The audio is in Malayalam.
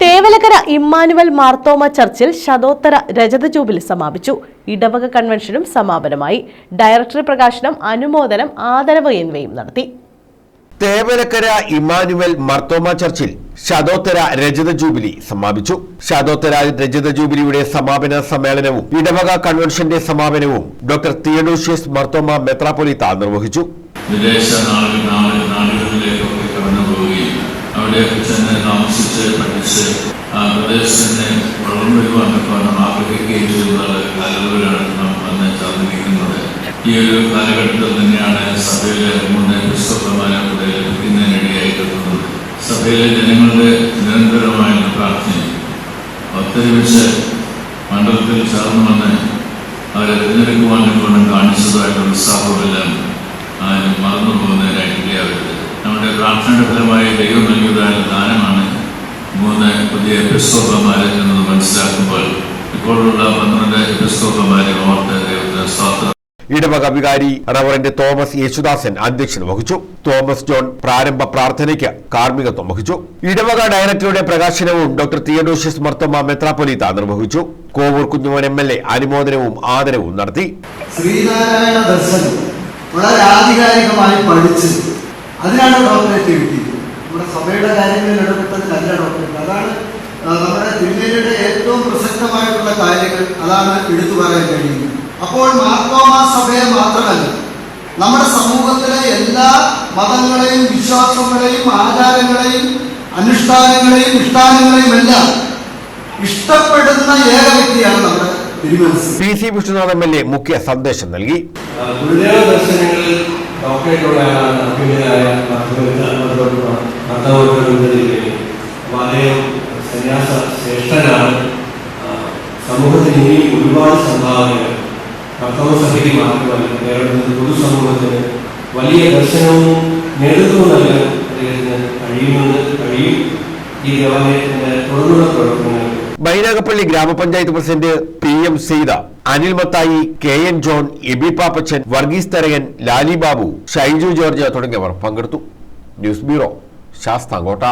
തേവലക്കര ഇമ്മാനുവൽ മാർത്തോമ ചർച്ചിൽ ശതോത്തര രജത ജൂബിലി സമാപിച്ചു. ഇടവക കൺവെൻഷനും സമാപനമായി. ഡയറക്ടറി പ്രകാശനം അനുമോദനം ആദരവ് എന്നിവയും നടത്തി. തേവലക്കര ഇമ്മാനുവൽ മർത്തോമ ചർച്ചിൽ ശതോത്തര രജത ജൂബിലി സമാപിച്ചു. ശതോത്തര രജത ജൂബിലിയുടെ സമാപന സമ്മേളനവും ഇടവക കൺവെൻഷന്റെ സമാപനവും ഡോക്ടർ തിയഡോഷ്യസ് മർത്തോമ മെത്രാപൊലിത്ത നിർവഹിച്ചു. വിദേശ താമസിച്ച് പഠിച്ച് ആ പ്രദേശത്തിന് വളർന്നു വരുവാനൊക്കെ നാം ആഗ്രഹിക്കുകയും ചെയ്യുന്ന കാലങ്ങളിലാണ് നാം വന്ന് ഈ ഒരു കാലഘട്ടത്തിൽ തന്നെയാണ് സഭയിലെ മൂന്ന് പുസ്തകമാരെ കൂടെ ലഭിക്കുന്നതിനിടയായിട്ടുള്ളത് സഭയിലെ ജനങ്ങളുടെ നിരന്തരമായുള്ള പ്രാർത്ഥനയും ഒത്തൊരുമിച്ച് മണ്ഡലത്തിൽ ചേർന്ന് അവരെ തിരഞ്ഞെടുക്കുവാൻ കൊണ്ട് കാണിച്ചതായിട്ടുള്ള ആരും മറന്നു പോകുന്നതിനായിട്ടില്ലാവരുത് നമ്മുടെ പ്രാർത്ഥനയുടെ ഫലമായി ദൈവം നൽകിയതായ ദാനമാണ് മൂന്ന് പുതിയ എപ്പിസ്കോപ്പന്മാരെ എന്നത് മനസ്സിലാക്കുമ്പോൾ ഇപ്പോഴുള്ള പന്ത്രണ്ട് എപ്പിസ്കോപ്പന്മാരെ ഓർത്ത് ദൈവത്തെ സ്വാതന്ത്ര്യം ഇടവക വികാരി റവറന്റ് തോമസ് യേശുദാസൻ അധ്യക്ഷത വഹിച്ചു. തോമസ് ജോൺ പ്രാരംഭ പ്രാർത്ഥനയ്ക്ക് കാർമ്മികത്വം വഹിച്ചു. ഇടവക ഡയറക്ടറുടെ പ്രകാശനവും ഡോക്ടർ തിയഡോഷ്യസ് മർത്തമ്മ മെത്രാപ്പൊലീത്ത നിർവഹിച്ചു. Kovoor Kunjumon M L A അനുമോദനവും ആദരവും നടത്തി. ശ്രീനാരായണ ദർശനം വളരെ ആധികാരികമായി പഠിച്ച് അതിനാണ് ഡോക്ടറേറ്റ് കിട്ടിയത് സഭയുടെ കാര്യങ്ങളിൽ ഇടപെട്ടതിനല്ല ഡോക്ടർ അതാണ് നമ്മുടെ തിരുമേനിയുടെ ഏറ്റവും പ്രസക്തമായിട്ടുള്ള കാര്യങ്ങൾ. അതാണ് എടുത്തു പറയാൻ കഴിയുന്നത്. അപ്പോൾ മാർത്തോമ സഭയെ മാത്രമല്ല നമ്മുടെ സമൂഹത്തിലെ എല്ലാ മതങ്ങളെയും വിശ്വാസങ്ങളെയും ആചാരങ്ങളെയും അനുഷ്ഠാനങ്ങളെയും ഇഷ്ടാനങ്ങളെയും എല്ലാം ഇഷ്ടപ്പെടുന്ന ഏക വ്യക്തിയാണ് നമ്മുടെ P C Vishnunath M L A മുഖ്യ സന്ദേശം നൽകി. ഗുരുദേവ ദർശനങ്ങളിൽ ഡോക്ടറേറ്റോടെയാണ് ഭർത്താവുകളിലേക്ക് അപ്പോൾ അദ്ദേഹം സന്യാസ ശ്രേഷ്ഠനാണ് സമൂഹത്തിന് ഇനി ഒരുപാട് സംഭാവനകൾ ഭർത്താവ് സഭയ്ക്ക് മാത്രമല്ല കേരളത്തിൽ പൊതുസമൂഹത്തിന് വലിയ ദർശനവും നേതൃത്വവും നൽകാൻ അദ്ദേഹത്തിന് കഴിയുമെന്ന് കഴിയും. ഈ ദേവാലയത്തിന്റെ തുടർന്നുള്ള പ്രവർത്തനങ്ങൾ ബൈനാഗപ്പള്ളി ഗ്രാമപഞ്ചായത്ത് president P M Seetha Anil Mathai K N John Aby Pappachan Varghese Tharakan Lali Babu Shaiju George തുടങ്ങിയവർ പങ്കെടുത്തു. News bureau. ശാസ്താങ്കോട്ട